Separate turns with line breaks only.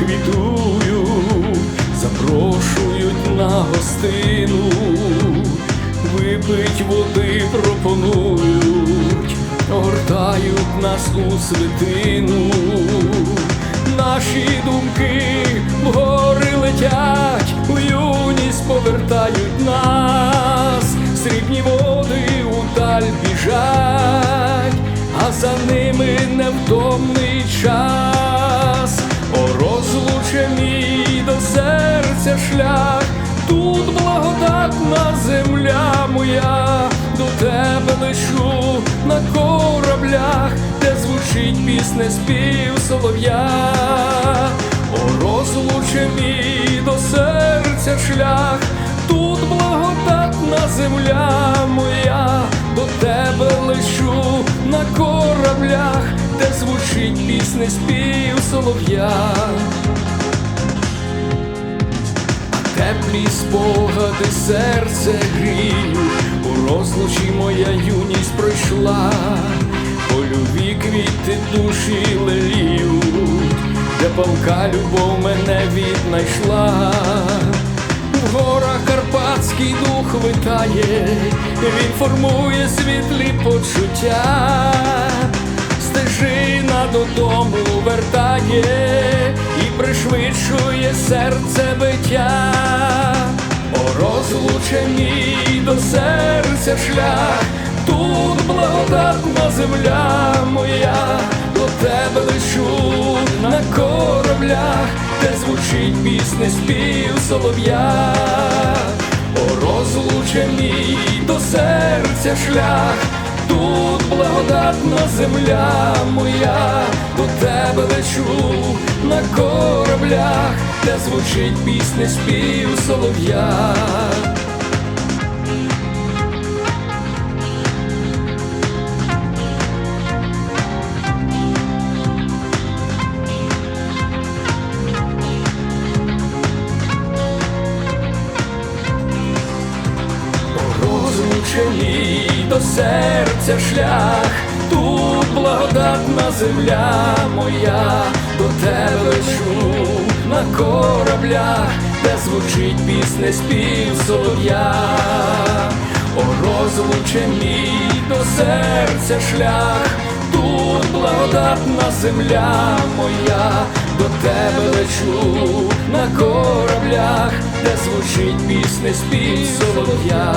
квітую, запрошують на гостину, випить води пропонують, огортають нас у святину, наші думки вгори летять, у юність повертають нас, срібні води удаль біжать, а за ними невтомний час, шлях, тут благодатна земля моя, до тебе лечу на кораблях, де звучить пісне спів солов'я, о розлуче мій до серця шлях, тут благодатна земля моя, до тебе лечу на кораблях, де звучить пісне спів солов'я. Теплі спогади серце гріють, у розлучі моя юність пройшла, польові квіти душі леліють, де палка любов мене віднайшла. В горах карпатський дух витає, він формує світлі почуття, стежина додому вертає і пришвидшує серце биття, мій до серця шлях, тут благодатна земля моя, до тебе лечу на кораблях, де звучить пісне спів солов'я, о розлуче мій до серця шлях. Тут благодатна земля моя, до тебе лечу на кораблях, де звучить пісне спів солов'я. Розлучені до серця шлях, тут благодатна земля моя, до тебе лечу на кораблях, де звучить пісне спів солов'я, о розлучені до серця шлях, тут благодатна земля моя, до тебе лечу на кораблях, де звучить пісне спів солов'я.